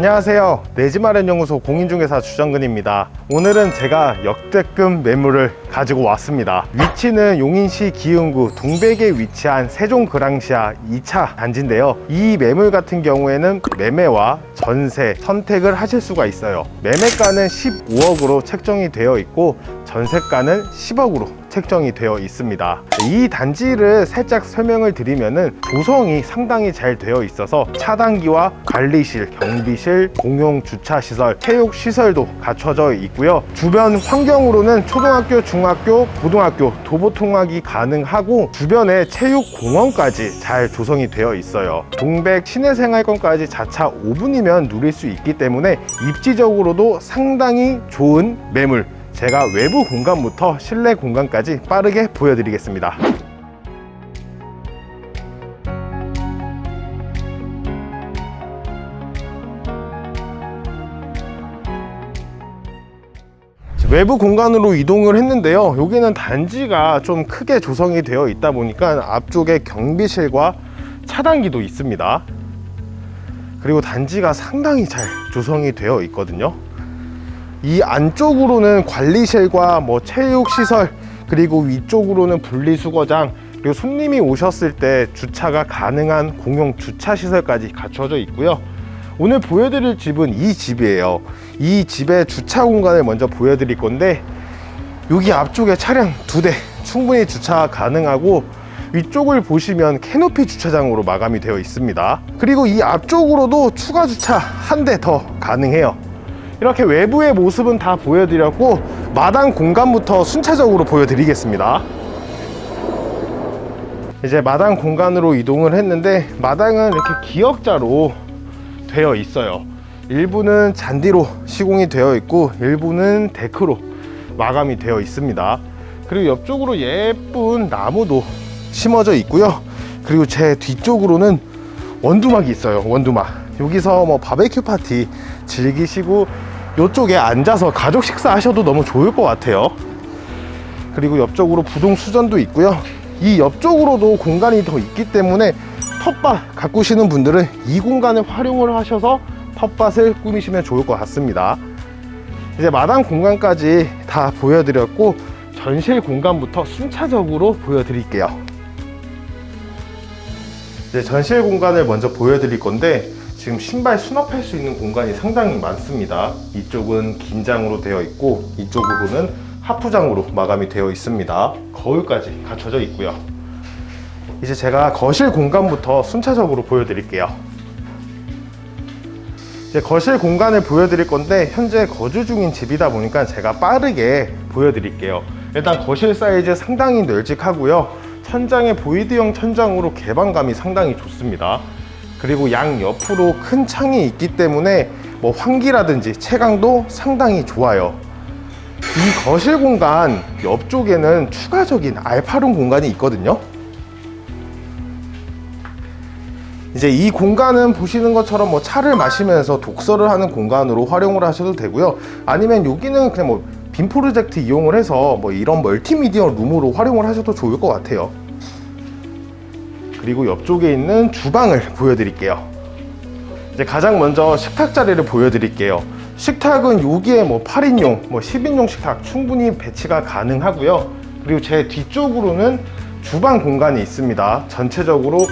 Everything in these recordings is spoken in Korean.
안녕하세요. 내집마련연구소 공인중개사 주정근입니다. 오늘은 제가 역대급 매물을 가지고 왔습니다. 위치는 용인시 기흥구 동백에 위치한 세종그랑시아 2차 단지인데요. 이 매물 같은 경우에는 매매와 전세 선택을 하실 수가 있어요. 매매가는 15억으로 책정이 되어 있고 전세가는 10억으로 책정이 되어 있습니다. 이 단지를 살짝 설명을 드리면은 조성이 상당히 잘 되어 있어서 차단기와 관리실, 경비실, 공용 주차 시설, 체육 시설도 갖춰져 있고요. 주변 환경으로는 초등학교, 중학교, 고등학교 도보 통학이 가능하고 주변에 체육 공원까지 잘 조성이 되어 있어요. 동백 시내생활권까지 자차 5분이면 누릴 수 있기 때문에 입지적으로도 상당히 좋은 매물 제가 외부 공간부터 실내 공간까지 빠르게 보여드리겠습니다. 외부 공간으로 이동을 했는데요. 여기는 단지가 좀 크게 조성이 되어 있다 보니까 앞쪽에 경비실과 차단기도 있습니다. 그리고 단지가 상당히 잘 조성이 되어 있거든요. 이 안쪽으로는 관리실과 뭐 체육시설 그리고 위쪽으로는 분리수거장 그리고 손님이 오셨을 때 주차가 가능한 공용 주차 시설까지 갖춰져 있고요. 오늘 보여드릴 집은 이 집이에요. 이 집의 주차 공간을 먼저 보여드릴 건데 여기 앞쪽에 차량 두 대 충분히 주차 가능하고 위쪽을 보시면 캐노피 주차장으로 마감이 되어 있습니다. 그리고 이 앞쪽으로도 추가 주차 한 대 더 가능해요. 이렇게 외부의 모습은 다 보여드렸고 마당 공간부터 순차적으로 보여드리겠습니다. 이제 마당 공간으로 이동을 했는데 마당은 이렇게 기역자로 되어 있어요. 일부는 잔디로 시공이 되어 있고 일부는 데크로 마감이 되어 있습니다. 그리고 옆쪽으로 예쁜 나무도 심어져 있고요. 그리고 제 뒤쪽으로는 원두막이 있어요. 원두막. 여기서 뭐 바베큐 파티 즐기시고 이쪽에 앉아서 가족 식사하셔도 너무 좋을 것 같아요. 그리고 옆쪽으로 부동 수전도 있고요. 이 옆쪽으로도 공간이 더 있기 때문에 텃밭 가꾸시는 분들은 이 공간을 활용을 하셔서 텃밭을 꾸미시면 좋을 것 같습니다. 이제 마당 공간까지 다 보여드렸고 전실 공간부터 순차적으로 보여드릴게요. 이제 전실 공간을 먼저 보여드릴 건데 지금 신발 수납할 수 있는 공간이 상당히 많습니다. 이쪽은 긴장으로 되어 있고 이쪽으로는 하프장으로 마감이 되어 있습니다. 거울까지 갖춰져 있고요. 이제 제가 거실 공간부터 순차적으로 보여드릴게요. 이제 거실 공간을 보여드릴 건데 현재 거주 중인 집이다 보니까 제가 빠르게 보여드릴게요. 일단 거실 사이즈 상당히 널찍하고요. 천장에 보이드형 천장으로 개방감이 상당히 좋습니다. 그리고 양 옆으로 큰 창이 있기 때문에 뭐 환기라든지 채광도 상당히 좋아요. 이 거실 공간 옆쪽에는 추가적인 알파룸 공간이 있거든요. 이제 이 공간은 보시는 것처럼 뭐 차를 마시면서 독서를 하는 공간으로 활용을 하셔도 되고요. 아니면 여기는 그냥 뭐 빔 프로젝트 이용을 해서 뭐 이런 멀티미디어 룸으로 활용을 하셔도 좋을 것 같아요. 그리고 옆쪽에 있는 주방을 보여드릴게요. 이제 가장 먼저 식탁 자리를 보여드릴게요. 식탁은 여기에 뭐 8인용, 뭐 10인용 식탁 충분히 배치가 가능하고요. 그리고 제 뒤쪽으로는 주방 공간이 있습니다. 전체적으로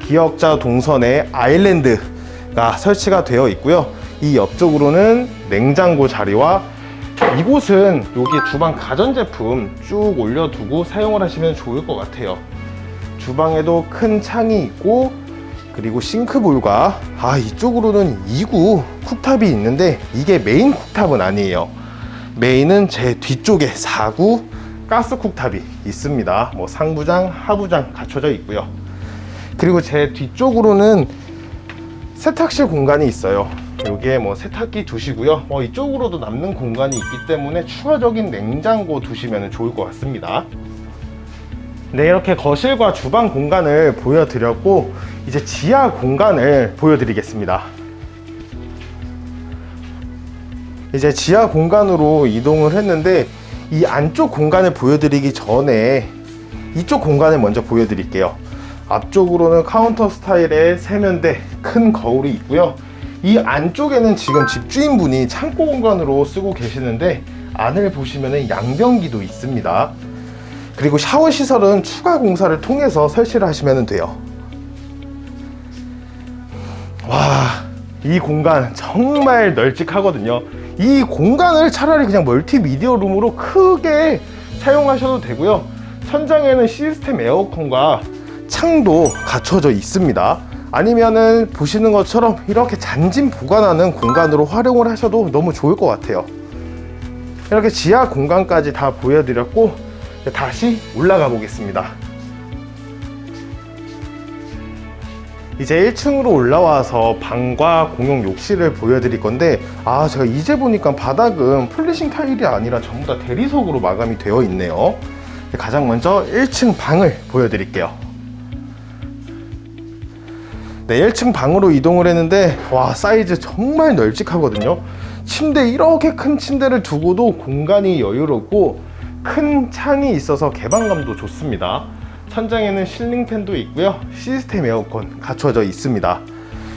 기역자 동선에 아일랜드가 설치가 되어 있고요. 이 옆쪽으로는 냉장고 자리와 이곳은 여기 주방 가전제품 쭉 올려두고 사용을 하시면 좋을 것 같아요. 주방에도 큰 창이 있고 그리고 싱크볼과 아 이쪽으로는 2구 쿡탑이 있는데 이게 메인 쿡탑은 아니에요. 메인은 제 뒤쪽에 4구 가스 쿡탑이 있습니다. 뭐 상부장 하부장 갖춰져 있고요. 그리고 제 뒤쪽으로는 세탁실 공간이 있어요. 여기에 뭐 세탁기 두시고요. 뭐 이쪽으로도 남는 공간이 있기 때문에 추가적인 냉장고 두시면 좋을 것 같습니다 네, 이렇게 거실과 주방 공간을 보여드렸고 이제 지하 공간을 보여드리겠습니다. 이제 지하 공간으로 이동을 했는데 이 안쪽 공간을 보여드리기 전에 이쪽 공간을 먼저 보여드릴게요. 앞쪽으로는 카운터 스타일의 세면대 큰 거울이 있고요. 이 안쪽에는 지금 집주인분이 창고 공간으로 쓰고 계시는데 안을 보시면 양변기도 있습니다. 그리고 샤워 시설은 추가 공사를 통해서 설치를 하시면 돼요. 와, 이 공간 정말 널찍하거든요. 이 공간을 차라리 그냥 멀티미디어 룸으로 크게 사용하셔도 되고요. 천장에는 시스템 에어컨과 창도 갖춰져 있습니다. 아니면은 보시는 것처럼 이렇게 잔짐 보관하는 공간으로 활용을 하셔도 너무 좋을 것 같아요. 이렇게 지하 공간까지 다 보여드렸고 다시 올라가 보겠습니다. 이제 1층으로 올라와서 방과 공용 욕실을 보여드릴 건데 아 제가 이제 보니까 바닥은 플리싱 타일이 아니라 전부 다 대리석으로 마감이 되어 있네요. 가장 먼저 1층 방을 보여드릴게요. 네, 1층 방으로 이동을 했는데 와 사이즈 정말 널찍하거든요. 침대 이렇게 큰 침대를 두고도 공간이 여유롭고 큰 창이 있어서 개방감도 좋습니다. 천장에는 실링팬도 있고요. 시스템 에어컨 갖춰져 있습니다.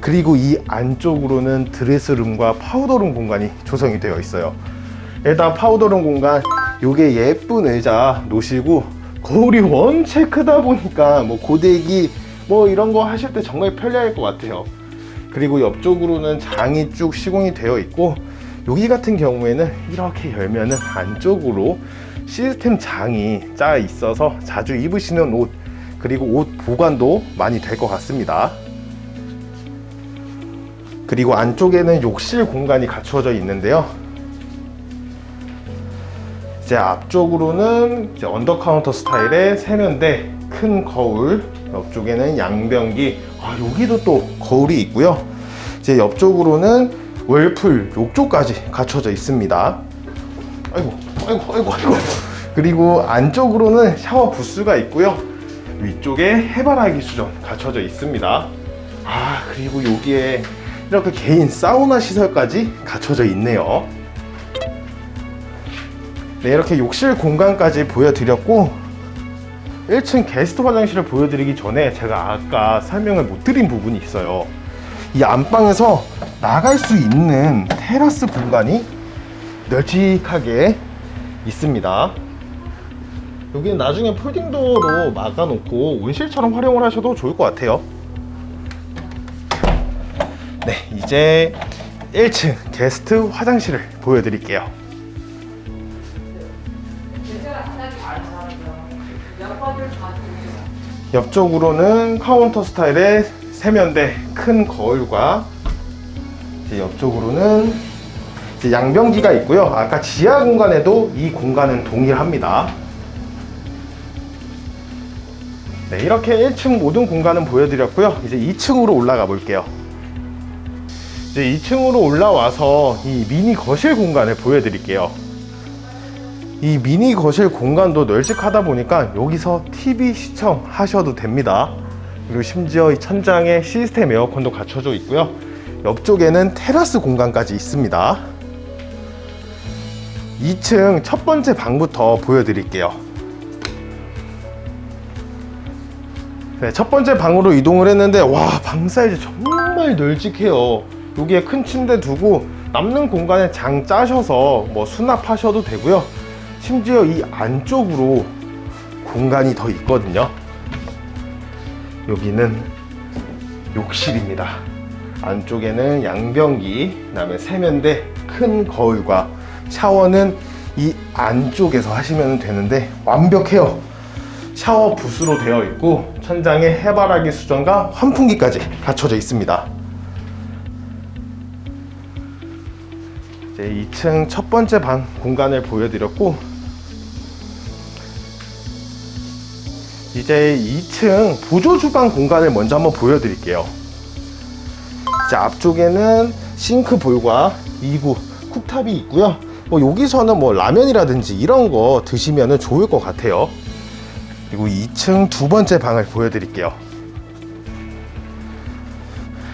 그리고 이 안쪽으로는 드레스룸과 파우더룸 공간이 조성이 되어 있어요. 일단 파우더룸 공간 요게 예쁜 의자 놓으시고 거울이 원체 크다 보니까 뭐 고데기 뭐 이런 거 하실 때 정말 편리할 것 같아요. 그리고 옆쪽으로는 장이 쭉 시공이 되어 있고 여기 같은 경우에는 이렇게 열면은 안쪽으로 시스템 장이 짜 있어서 자주 입으시는 옷 그리고 옷 보관도 많이 될 것 같습니다. 그리고 안쪽에는 욕실 공간이 갖추어져 있는데요. 이제 앞쪽으로는 이제 언더카운터 스타일의 세면대, 큰 거울, 옆쪽에는 양변기, 아, 여기도 또 거울이 있고요. 이제 옆쪽으로는 월풀, 욕조까지 갖춰져 있습니다. 아이고, 아이고, 아이고, 아이고. 그리고 안쪽으로는 샤워 부스가 있고요. 위쪽에 해바라기 수전 갖춰져 있습니다. 아, 그리고 여기에 이렇게 개인 사우나 시설까지 갖춰져 있네요. 네, 이렇게 욕실 공간까지 보여드렸고 1층 게스트 화장실을 보여드리기 전에 제가 아까 설명을 못 드린 부분이 있어요. 이 안방에서 나갈 수 있는 테라스 공간이 널찍하게 있습니다. 여기는 나중에 폴딩 도어로 막아놓고 온실처럼 활용을 하셔도 좋을 것 같아요. 네, 이제 1층 게스트 화장실을 보여드릴게요. 옆쪽으로는 카운터 스타일의 세면대 큰 거울과 이제 옆쪽으로는 이제 양변기가 있고요. 아까 지하 공간에도 이 공간은 동일합니다. 네, 이렇게 1층 모든 공간은 보여드렸고요. 이제 2층으로 올라가 볼게요. 이제 2층으로 올라와서 이 미니 거실 공간을 보여드릴게요. 이 미니 거실 공간도 널찍하다 보니까 여기서 TV 시청하셔도 됩니다. 그리고 심지어 이 천장에 시스템 에어컨도 갖춰져 있고요. 옆쪽에는 테라스 공간까지 있습니다. 2층 첫 번째 방부터 보여드릴게요. 네, 첫 번째 방으로 이동을 했는데 와, 방 사이즈 정말 널찍해요. 여기에 큰 침대 두고 남는 공간에 장 짜셔서 뭐 수납하셔도 되고요. 심지어 이 안쪽으로 공간이 더 있거든요. 여기는 욕실입니다. 안쪽에는 양변기, 그다음에 세면대, 큰 거울과 샤워는 이 안쪽에서 하시면 되는데 완벽해요. 샤워 부스로 되어 있고 천장에 해바라기 수전과 환풍기까지 갖춰져 있습니다. 이제 2층 첫 번째 방 공간을 보여드렸고 이제 2층 보조 주방 공간을 먼저 한번 보여드릴게요. 이제 앞쪽에는 싱크 볼과 2구 쿡탑이 있고요. 뭐 여기서는 뭐 라면이라든지 이런 거 드시면 좋을 것 같아요. 그리고 2층 두 번째 방을 보여드릴게요.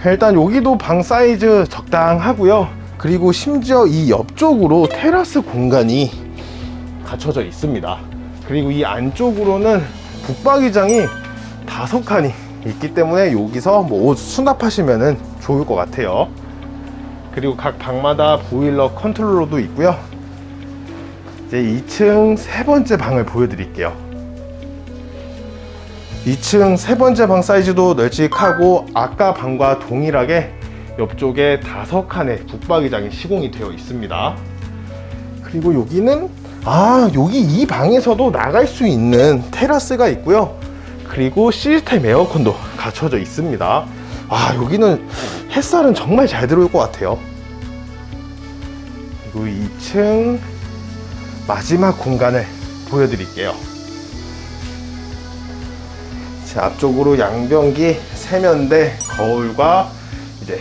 일단 여기도 방 사이즈 적당하고요. 그리고 심지어 이 옆쪽으로 테라스 공간이 갖춰져 있습니다. 그리고 이 안쪽으로는 북박이장이 다섯 칸이 있기 때문에 여기서 뭐 옷 수납하시면 좋을 것 같아요. 그리고 각 방마다 보일러 컨트롤러도 있고요. 이제 2층 세 번째 방을 보여드릴게요. 2층 세 번째 방 사이즈도 널찍하고 아까 방과 동일하게 옆쪽에 다섯 칸의 북박이장이 시공이 되어 있습니다. 그리고 여기는 아 여기 이 방에서도 나갈 수 있는 테라스가 있고요. 그리고 시스템 에어컨도 갖춰져 있습니다. 아 여기는 햇살은 정말 잘 들어올 것 같아요. 그리고 2층 마지막 공간을 보여드릴게요. 제 앞쪽으로 양변기, 세면대, 거울과 이제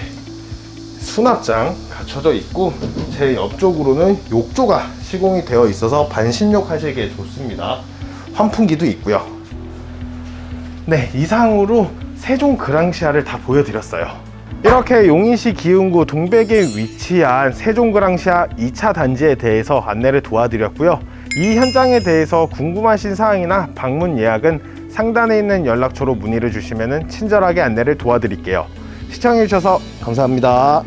수납장 갖춰져 있고 제 옆쪽으로는 욕조가 시공이 되어 있어서 반신욕 하시기에 좋습니다. 환풍기도 있고요. 네, 이상으로 세종 그랑시아를 다 보여드렸어요. 이렇게 용인시 기흥구 동백에 위치한 세종 그랑시아 2차 단지에 대해서 안내를 도와드렸고요. 이 현장에 대해서 궁금하신 사항이나 방문 예약은 상단에 있는 연락처로 문의를 주시면 친절하게 안내를 도와드릴게요. 시청해주셔서 감사합니다.